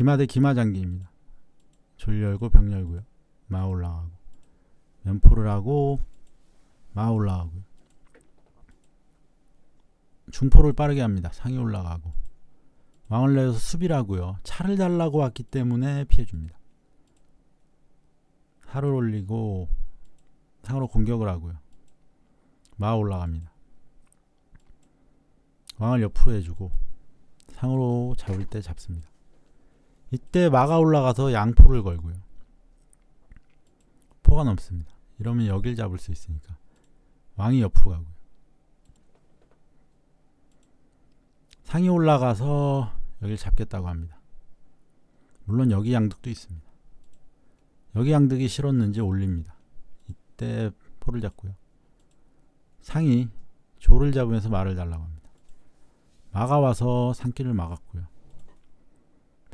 기마대 기마장기입니다. 졸 열고 병 열고요. 마 올라가고 면포를 하고 마 올라가고요. 중포를 빠르게 합니다. 상이 올라가고 왕을 내서 수비를 하고요. 차를 달라고 왔기 때문에 피해줍니다. 살을 올리고 상으로 공격을 하고요. 마 올라갑니다. 왕을 옆으로 해주고 상으로 잡을 때 잡습니다. 이때 마가 올라가서 양포를 걸고요. 포가 넘습니다. 이러면 여길 잡을 수 있으니까 왕이 옆으로 가고요. 상이 올라가서 여길 잡겠다고 합니다. 물론 여기 양득도 있습니다. 여기 양득이 싫었는지 올립니다. 이때 포를 잡고요. 상이 조를 잡으면서 말을 달라고 합니다. 마가 와서 산길을 막았고요.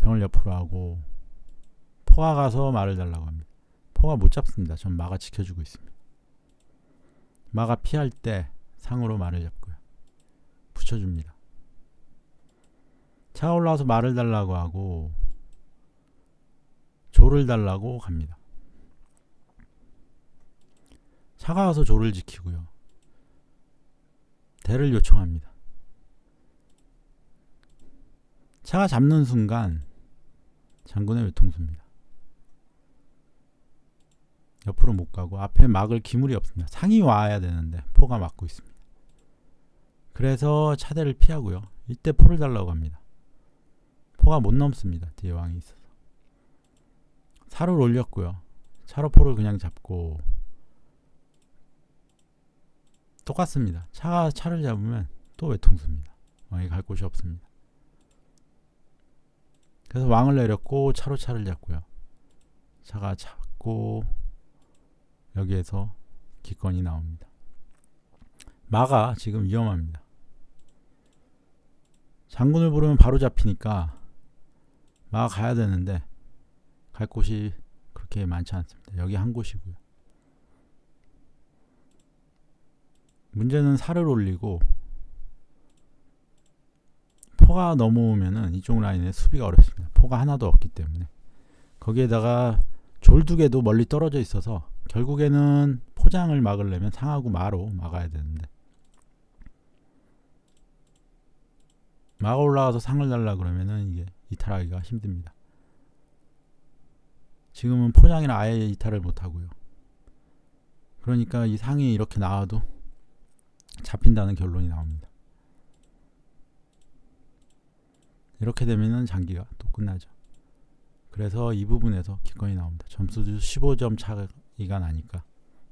병을 옆으로 하고 포가 가서 말을 달라고 합니다. 포가 못 잡습니다. 전 마가 지켜주고 있습니다. 마가 피할 때 상으로 말을 잡고요. 붙여줍니다. 차가 올라와서 말을 달라고 하고 조를 달라고 갑니다. 차가 와서 조를 지키고요. 대를 요청합니다. 차가 잡는 순간 장군의 외통수입니다. 옆으로 못 가고 앞에 막을 기물이 없습니다. 상이 와야 되는데 포가 막고 있습니다. 그래서 차대를 피하고요. 이때 포를 달라고 합니다. 포가 못 넘습니다. 뒤에 왕이 있어서. 살을 올렸고요. 차로 포를 그냥 잡고 똑같습니다. 차가 차를 잡으면 또 외통수입니다. 왕이 갈 곳이 없습니다. 그래서 왕을 내렸고 차로 차를 잡고요. 차가 잡고 여기에서 기권이 나옵니다. 마가 지금 위험합니다. 장군을 부르면 바로 잡히니까 마가 가야 되는데 갈 곳이 그렇게 많지 않습니다. 여기 한 곳이고요. 문제는 살을 올리고 포가 넘어오면은 이쪽 라인에 수비가 어렵습니다. 포가 하나도 없기 때문에 거기에다가 졸 두 개도 멀리 떨어져 있어서 결국에는 포장을 막으려면 상하고 마로 막아야 되는데 마가 올라가서 상을 달라 그러면은 이게 이탈하기가 힘듭니다. 지금은 포장이라 아예 이탈을 못 하고요. 그러니까 이 상이 이렇게 나와도 잡힌다는 결론이 나옵니다. 이렇게 되면은 장기가 또 끝나죠. 그래서 이 부분에서 기권이 나옵니다. 점수도 15점 차이가 나니까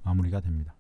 마무리가 됩니다.